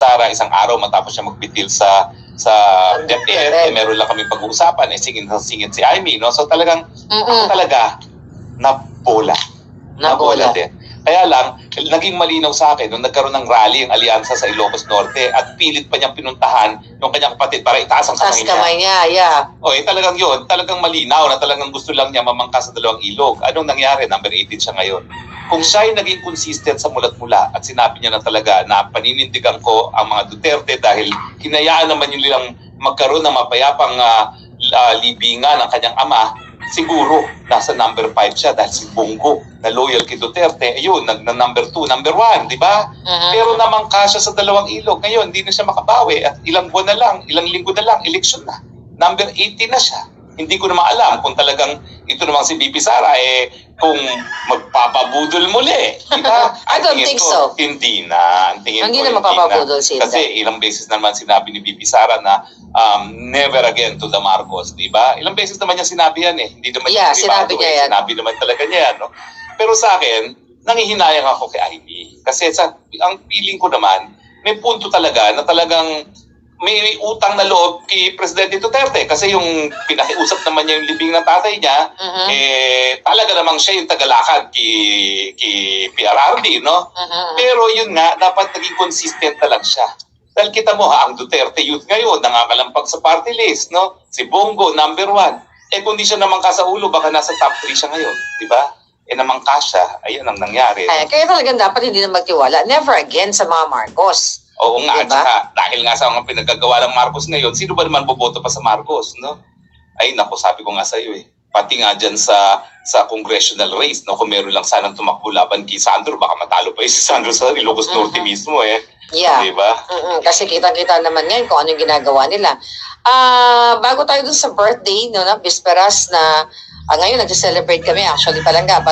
Sara isang araw matapos siya magbitil sa sa DepEd, eh, meron lang kami pag-uusapan, eh, singin, singin si Amy, no? So talagang, ako Mm-mm. talaga, nabola. Nabola. din. Kaya lang, naging malinaw sa akin nung nagkaroon ng rally ang alyansa sa Ilocos Norte at pilit pa niyang pinuntahan yung kanyang kapatid para itaas ang Taas kamay niya. kamay niya, yeah. O, eh, talagang yun, talagang malinaw na talagang gusto lang niya mamangkas sa dalawang ilog. Anong nangyari? Number 18 siya ngayon. Kung siya ay naging consistent sa mulat-mula at sinabi niya na talaga na paninindigan ko ang mga Duterte dahil hinayaan naman yung nilang magkaroon ng mapayapang ah, ah, libingan ng kanyang ama, siguro nasa number 5 siya dahil si Bongo na loyal kay Duterte, ayun, nag na number 2, number 1, di ba? Mhm. Pero namangka siya sa dalawang ilog. Ngayon, hindi na siya makabawi at ilang buwan na lang, ilang linggo na lang, eleksyon na. Number 18 na siya. Hindi ko naman alam kung talagang ito namang si BP Sara eh kung magpapabudol muli. Di ba? I don't think ko, so. Hindi na. Ang tingin Hindi ko, na magpapabudol si Kasi ilang beses naman sinabi ni BP Sara na um, never again to the Marcos, di ba? Ilang beses naman niya sinabi yan eh. Hindi naman Yeah, niya sinabi niya eh. yan. Sinabi naman talaga niya yan, no? Pero sa akin, nangihinayang ako kay Ivy. Kasi sa, ang feeling ko naman, may punto talaga na talagang may utang na loob kay Presidente Duterte kasi yung pinakiusap naman niya yung libing ng tatay niya, Mhm. eh talaga namang siya yung tagalakad kay, kay PRRD, no? Mhm. Pero yun nga, dapat naging consistent na lang siya. Dahil kita mo ha, ang Duterte youth ngayon, nangakalampag sa party list, no? Si Bongo, number one. Eh kung di siya naman ka sa ulo, baka nasa top 3 siya ngayon, di ba? Eh naman ka siya, ayun ang nangyari. Kaya, kaya talagang dapat hindi na magtiwala. Never again sa mga Marcos. Oo nga, at Diba? saka, dahil nga sa mga pinagagawa ng Marcos ngayon, sino ba naman boboto pa sa Marcos, no? Ay, naku, sabi ko nga sa iyo eh. Pati nga dyan sa sa congressional race, no? Kung meron lang sanang tumakbo laban kay Sandro, baka matalo pa eh si Sandro sa Ilocos Norte Mhm. mismo eh. Yeah. Di ba? Mm-mm, kasi kitang-kita naman ngayon kung ano yung ginagawa nila. Ah, bago tayo dun sa birthday, no, na bisperas na ah, ngayon nag-celebrate kami actually palangga